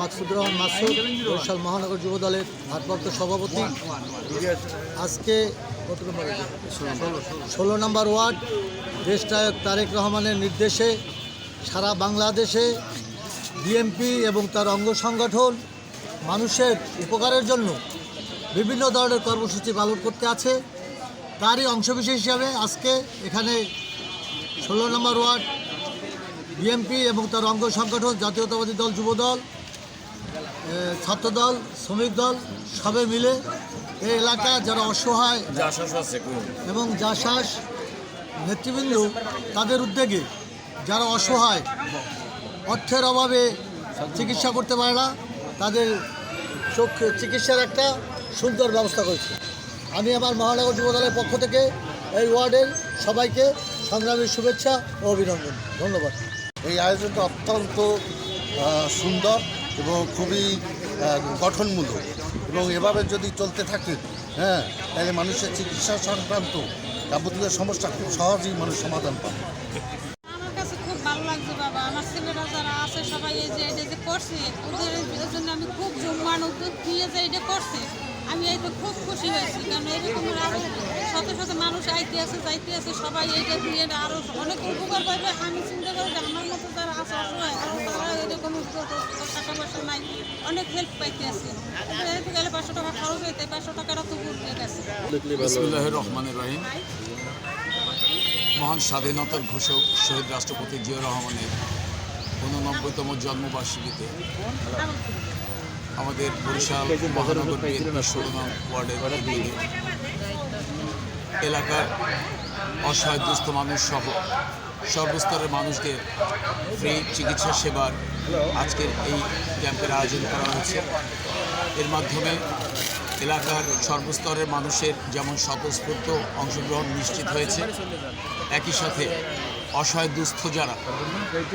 মাকসুদুর রহমান মাসুদ, বরিশাল মহানগর যুব দলের ভারপ্রাপ্ত সভাপতি। আজকে ষোলো নম্বর ওয়ার্ড দেশ নায়ক তারেক রহমানের নির্দেশে সারা বাংলাদেশে বিএমপি এবং তার অঙ্গ সংগঠন মানুষের উপকারের জন্য বিভিন্ন ধরনের কর্মসূচি পালন করতে আছে। তারই অংশবিশেষ হিসাবে আজকে এখানে ষোলো নম্বর ওয়ার্ড বিএমপি এবং তার অঙ্গ সংগঠন, জাতীয়তাবাদী দল যুবদল ছাত্রদল শ্রমিক দল সবে মিলে এই এলাকা যারা অসহায় এবং জাসাস নেতৃবৃন্দ তাদের উদ্যোগে যারা অসহায় অর্থের অভাবে চিকিৎসা করতে পারে না তাদের চোখ চিকিৎসার একটা সুন্দর ব্যবস্থা করেছে। আমি আমার মহানগর যুবদলের পক্ষ থেকে এই ওয়ার্ডের সবাইকে সংগ্রামী শুভেচ্ছা ও অভিনন্দন। ধন্যবাদ। এই আয়োজনটা অত্যন্ত সুন্দর। এবং খুবই গঠনমূলক। এবং এভাবে যদি চলতে থাকে হ্যাঁ তাহলে মানুষের চিকিৎসা সংক্রান্ত যাবতীয় সমস্যা খুব সহজেই মানুষ সমাধান পাবে। আমার কাছে খুব ভালো লাগছে আমার ছেলেরা যারা আছে, সবাই এই যে এটা যে করছে জন্য আমি খুব যে করছে। আমি খুব খুশি হয়েছি, কারণ মানুষ সবাই এইটা আরও অনেক উপকার পাবে আমি চিন্তা করি আমার মতো পাঁচশো টাকা তো রহমানের রহিম। মহান স্বাধীনতার ঘোষক শহীদ রাষ্ট্রপতি জিয়া রহমানের ঊননব্বইতম জন্মবার্ষিকীতে আমাদের বরিশাল মহানগর বিএনপি ষোলো নং ওয়ার্ডের এলাকার অসহায় দুস্থ মানুষ সহ সর্বস্তরের মানুষদের ফ্রি চিকিৎসা সেবার আজকের এই ক্যাম্পের আয়োজন করা হয়েছে। এর মাধ্যমে এলাকার সর্বস্তরের মানুষের যেমন স্বতঃস্ফূর্ত অংশগ্রহণ নিশ্চিত হয়েছে, একই সাথে অসহায় দুস্থ যারা,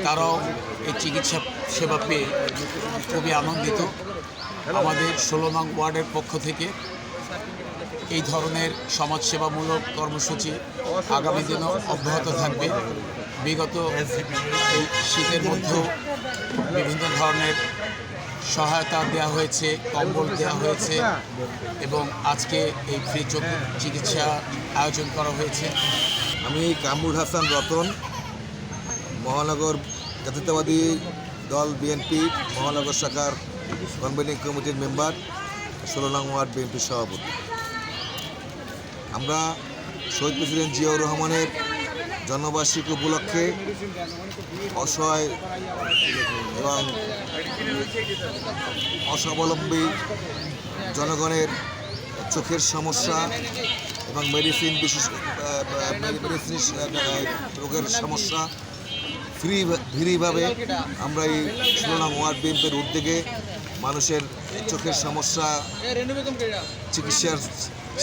তারাও এই চিকিৎসা সেবা পেয়ে খুবই আনন্দিত। আমাদের ষোলো নং ওয়ার্ডের পক্ষ থেকে এই ধরনের সমাজসেবামূলক কর্মসূচি আগামী দিনও অব্যাহত থাকবে। বিগত এই শীতের মধ্যেও বিভিন্ন ধরনের সহায়তা দেওয়া হয়েছে, কম্বল দেওয়া হয়েছে এবং আজকে এই ফ্রি চিকিৎসা আয়োজন করা হয়েছে। আমি কামরুল হাসান রতন, মহানগর জাতীয়তাবাদী দল বিএনপি, মহানগর শাখার কনভেনিং কমিটির মেম্বার, ষোলো নং ওয়ার্ড বিএনপির সভাপতি। আমরা শহীদ প্রেসিডেন্ট জিয়াউর রহমানের জন্মবার্ষিকী উপলক্ষে অসহায় এবং অস্বাবলম্বী জনগণের চোখের সমস্যা এবং মেডিসিন বিশেষ মেডিসিন রোগের সমস্যা। ফ্রি ফ্রিভাবে আমরা এই নং ওয়ার্ড বিএনপির উদ্যোগে মানুষের চোখের সমস্যা, চিকিৎসার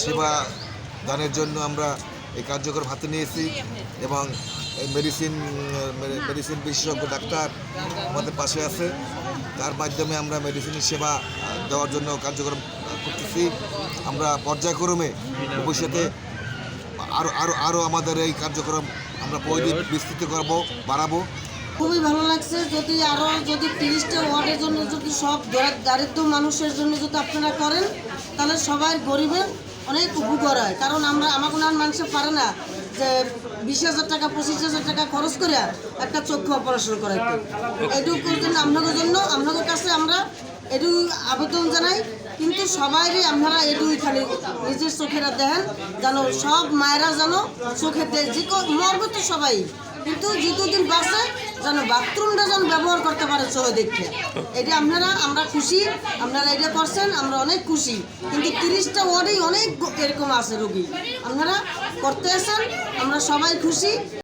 সেবা দানের জন্য আমরা এই কার্যক্রম হাতে নিয়েছি এবং এই মেডিসিন মেডিসিন বিশেষজ্ঞ ডাক্তার আমাদের পাশে আছে। তার মাধ্যমে আমরা মেডিসিনের সেবা দেওয়ার জন্য কার্যক্রম করতেছি। আমরা পর্যায়ক্রমে ভবিষ্যতে আরও আরও আরও আমাদের এই কার্যক্রম আমরা প্রতিদিন বিস্তৃত করব, বাড়াবো। খুবই ভালো লাগছে যদি আরও যদি তিরিশটা ওয়ার্ডের জন্য যদি সব দারিদ্র মানুষের জন্য যদি আপনারা করেন, তাহলে সবাই গরিবের অনেক উপকার হয়। কারণ আমরা আমার কোনো মানুষে পারে না যে বিশ হাজার টাকা, পঁচিশ হাজার টাকা খরচ করে একটা চক্ষু অপারেশন এটুকুর জন্য, আপনাদের জন্য, আপনাদের কাছে আমরা এটুকু আবেদন জানাই। কিন্তু সবাইরই আপনারা এটুই খালি নিজের চোখেরা দেখেন, যেন সব মায়েরা যেন চোখে যে মরবে তো সবাই। কিন্তু যতদিন বাঁচে, যেন বাথরুমটা যেন ব্যবহার করতে পারে চোখে দেখে এটা আপনারা, আমরা খুশি, আপনারা এটা করছেন, আমরা অনেক খুশি। কিন্তু তিরিশটা ওয়ার্ডেই অনেক এরকম আছে রোগী। আপনারা করতে আসেন আমরা সবাই খুশি।